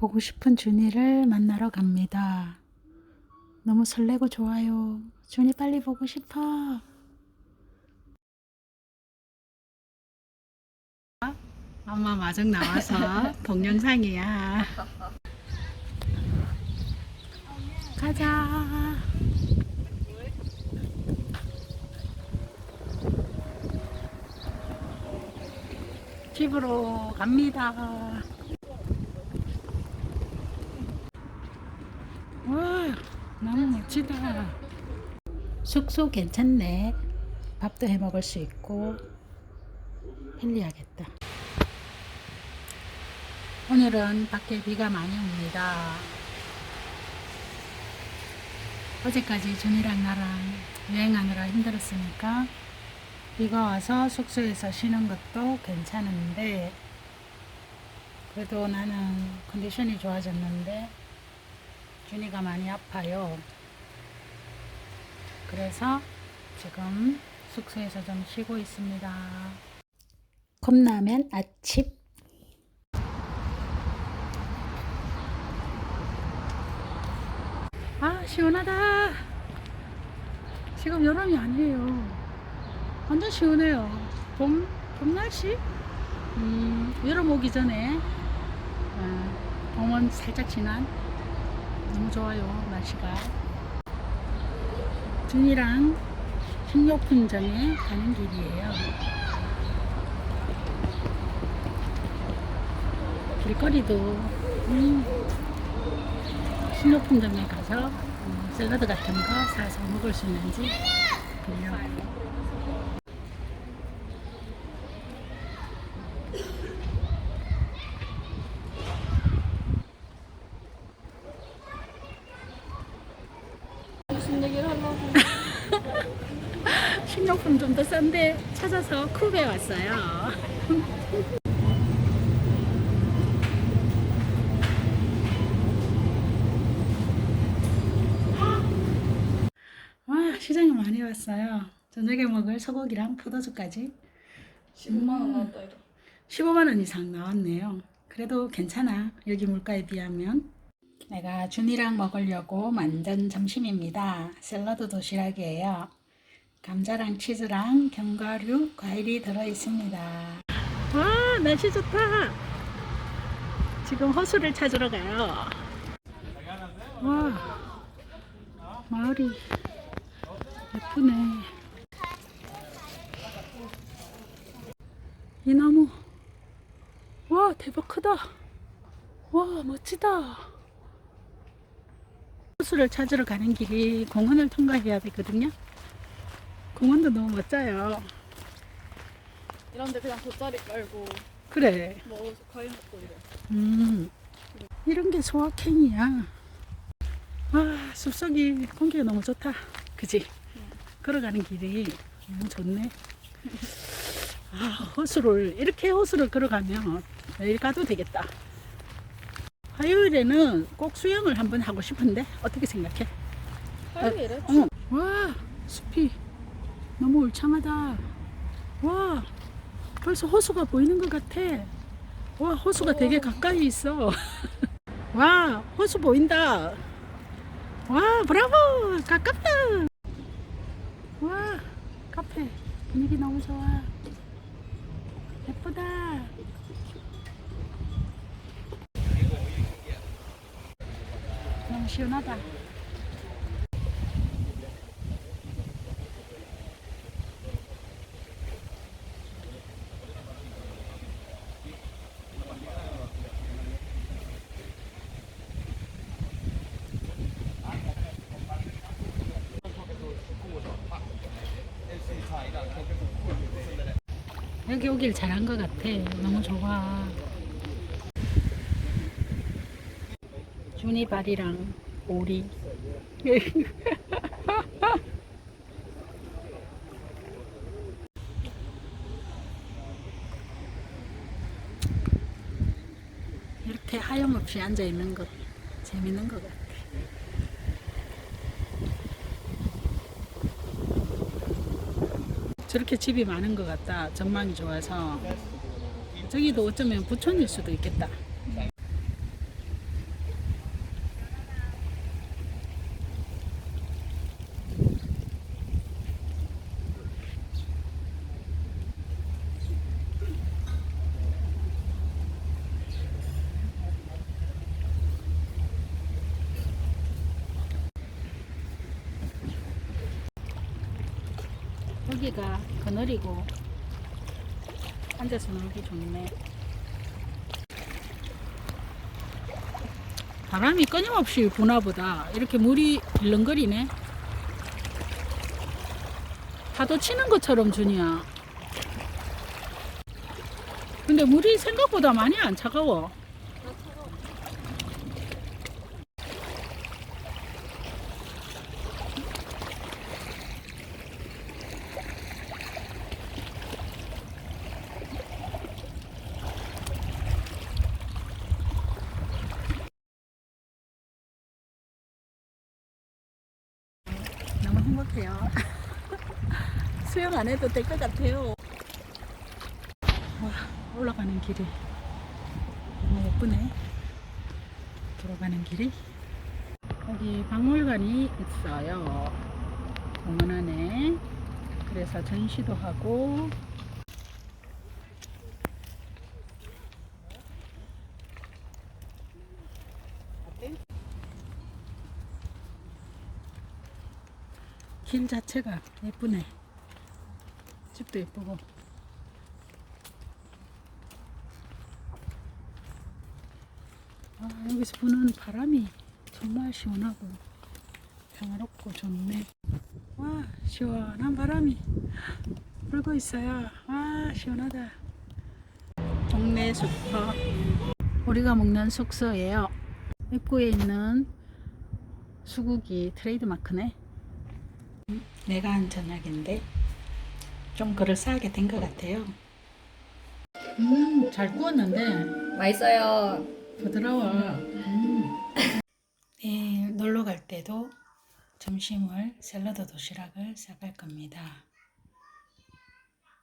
보고 싶은 준이를 만나러 갑니다. 너무 설레고 좋아요. 준이 빨리 보고 싶어. 엄마 마중 나와서 동영상이야. 가자. 집으로 갑니다. 와, 너무 멋지다. 숙소 괜찮네. 밥도 해 먹을 수 있고 편리하겠다. 오늘은 밖에 비가 많이 옵니다. 어제까지 준이랑 나랑 여행하느라 힘들었으니까 비가 와서 숙소에서 쉬는 것도 괜찮은데 그래도 나는 컨디션이 좋아졌는데 준이가 많이 아파요. 그래서 지금 숙소에서 좀 쉬고 있습니다. 컵라면 아침. 아 시원하다. 지금 여름이 아니에요. 완전 시원해요. 봄, 봄 날씨? 음, 여름 오기 전에 아, 봄은 살짝 지난. 너무 좋아요 날씨가 준이랑 식료품점에 가는 길이에요. 길거리도 음, 식료품점에 가서 음, 샐러드 같은 거 사서 먹을 수 있는지 보려고 얘기를 식료품 좀 더 싼데 찾아서 쿱에 왔어요. 와 시장에 많이 왔어요. 저녁에 먹을 소고기랑 포도주까지 15만 원 나왔다 이거 15만 원 이상 나왔네요. 그래도 괜찮아. 여기 물가에 비하면. 내가 준이랑 먹으려고 만든 점심입니다. 샐러드 도시락이에요. 감자랑 치즈랑 견과류, 과일이 들어 있습니다. 와, 날씨 좋다. 지금 호수를 찾으러 가요. 와, 마을이 예쁘네. 이 나무. 와, 대박 크다. 와, 멋지다. 호수를 찾으러 가는 길이 공원을 통과해야 되거든요. 공원도 너무 멋져요. 이런데 그냥 돗자리 깔고 그래. 뭐 과일 먹고 이래 음, 이런 게 소확행이야. 와, 숲속이 공기가 너무 좋다. 그지? 걸어가는 길이 너무 좋네. 아, 호수를, 이렇게 호수를 걸어가면 내일 가도 되겠다. 화요일에는 꼭 수영을 한번 하고 싶은데, 어떻게 생각해? 화요일에? 어. 와, 숲이 너무 울창하다. 와, 벌써 호수가 보이는 것 같아. 와, 호수가 되게 가까이 있어. 와, 호수 보인다. 와, 브라보! 가깝다! 와, 카페. 분위기 너무 좋아. 예쁘다. 너무 시원하다. 여기 오길 잘한 것 같아. 너무 좋아. 준이 발이랑 오리. 이렇게 하염없이 앉아 있는 것 재밌는 것 같아. 저렇게 집이 많은 것 같다. 전망이 좋아서. 저기도 어쩌면 부촌일 수도 있겠다. 놀기가 그늘이고 앉아서 놀기 좋네. 바람이 끊임없이 부나 보다. 이렇게 물이 일렁거리네. 파도 치는 것처럼 준이야. 근데 물이 생각보다 많이 안 차가워. 행복해요. 수영 안 해도 될 것 같아요. 와, 올라가는 길이 너무 예쁘네. 들어가는 길이. 여기 박물관이 있어요. 공원 안에. 그래서 전시도 하고. 길 자체가 예쁘네. 집도 예쁘고. 아, 여기서 부는 바람이 정말 시원하고 평화롭고 좋네. 와, 시원한 바람이 불고 있어요. 와, 시원하다. 동네 슈퍼. 우리가 먹는 숙소예요. 입구에 있는 수국이 트레이드 마크네. 내가 한 저녁인데 좀 그럴싸하게 된 것 같아요. 음, 잘 구웠는데 맛있어요. 부드러워. 음. 네, 놀러 갈 때도 점심을 샐러드 도시락을 싸갈 겁니다.